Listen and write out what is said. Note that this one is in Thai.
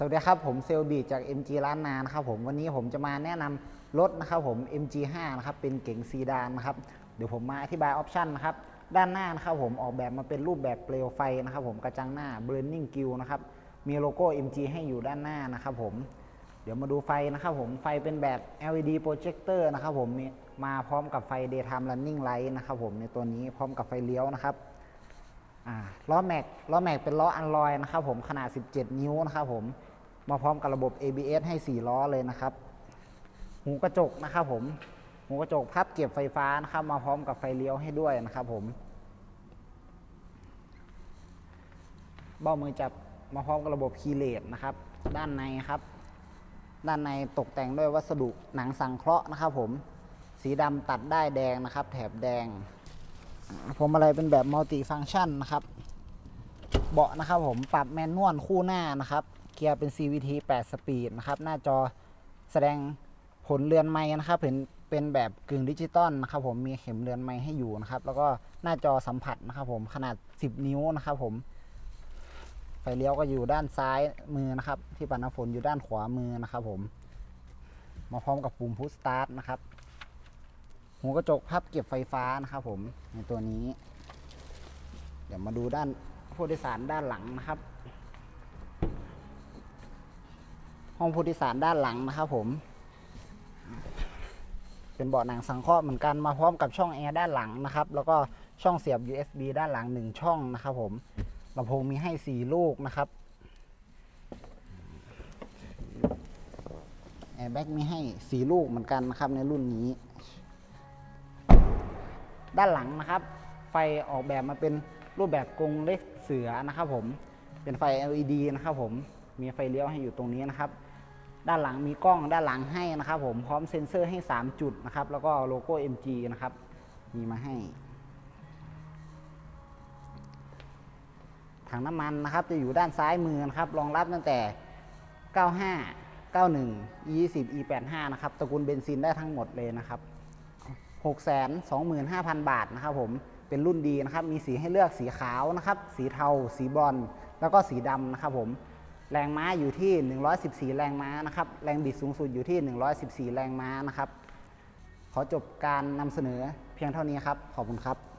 สวัสดีครับ ผมเซลบีจาก MG ล้านนานะครับผมวันนี้ผมจะมาแนะนำรถนะครับผม MG5 นะครับเป็นเก๋งซีดานนะครับเดี๋ยวผมมาอธิบายออปชันนะครับด้านหน้านะครับผมออกแบบมาเป็นรูปแบบเปลวไฟนะครับผมกระจังหน้า Burning Grill นะครับมีโลโก้ MG ให้อยู่ด้านหน้านะครับผมเดี๋ยวมาดูไฟนะครับผมไฟเป็นแบบ LED projector นะครับผมมาพร้อมกับไฟ daytime running light นะครับผมในตัวนี้พร้อมกับไฟเลี้ยวนะครับ ล้อแม็กล้อแม็กเป็นล้ออันลอยนะครับผมขนาด 17 นิ้วนะครับผมมาพร้อมกับระบบ ABS ให้ 4 ล้อเลยนะครับ หูกระจกนะครับผมหูกระจกพับเก็บไฟฟ้านะครับ มาพร้อมกับไฟเลี้ยวให้ด้วยนะครับผมเบ้ามือจับมาพร้อมกับระบบคีเลสนะครับ ด้านในครับ ด้านในตกแต่งด้วยวัสดุหนังสังเคราะห์นะครับผม สีดำตัดได้แดงนะครับ แถบแดง ผมอะไรเป็นแบบมัลติฟังชันนะครับ เบาะนะครับผมปรับแมนนวลคู่หน้านะครับ เกียร์เป็น CVT 8 สปีดนะครับ หน้าจอแสดงผลเรือนไม้นะครับเป็นเป็นแบบกึ่งดิจิตอลนะครับผมมีเข็มเรือนไม้ให้อยู่นะครับ แล้วก็หน้าจอสัมผัสนะครับผมขนาด 10 นิ้วนะครับผมไฟเลี้ยวก็อยู่ด้านซ้ายมือนะครับ ที่ปัดน้ำฝนอยู่ด้านขวามือนะครับผม มาพร้อมกับปุ่มพุชสตาร์ทนะครับ หูกระจกพับเก็บไฟฟ้านะครับผมในตัวนี้ เดี๋ยวมาดูด้านผู้โดยสารด้านหลังนะครับ ห้องผู้โดยสารด้านหลังนะครับผมเป็นเบาะหนังสังเคราะห์เหมือนกันมาพร้อมกับช่องแอร์ด้านหลังนะครับ แล้วก็ช่องเสียบ USB ด้านหลังหนึ่งช่องนะครับผมลำโพงมีให้4ลูกนะครับแอร์แบ็กมีให้4ลูกเหมือนกันนะครับในรุ่นนี้ ด้านหลังนะครับ ไฟออกแบบมาเป็นรูปแบบกรงเล็กเสือนะครับผม เป็นไฟ LED นะครับผม มีไฟเลี้ยวให้อยู่ตรงนี้นะครับ ด้านหลังมีกล้องด้านหลังให้นะครับผม พร้อมเซ็นเซอร์ให้ 3 จุดนะครับ แล้วก็โลโก้ MG นะครับ มีมาให้ ถังน้ำมันนะครับจะอยู่ด้านซ้ายมือนะครับ รองรับตั้งแต่ 95 91 E20 E85 นะครับ ตระกูลเบนซินได้ทั้งหมดเลยนะครับ 625,000 บาทนะครับผมเป็นรุ่นดีนะครับมีสีให้เลือกสีขาวนะครับ สีเทา สีบรอนแล้วก็สีดำนะครับผมแรงม้าอยู่ที่ 114 แรงม้านะครับแรงบิดสูงสุดอยู่ที่ 114 แรงม้านะครับขอจบการนำเสนอเพียงเท่านี้ครับ ขอบคุณครับ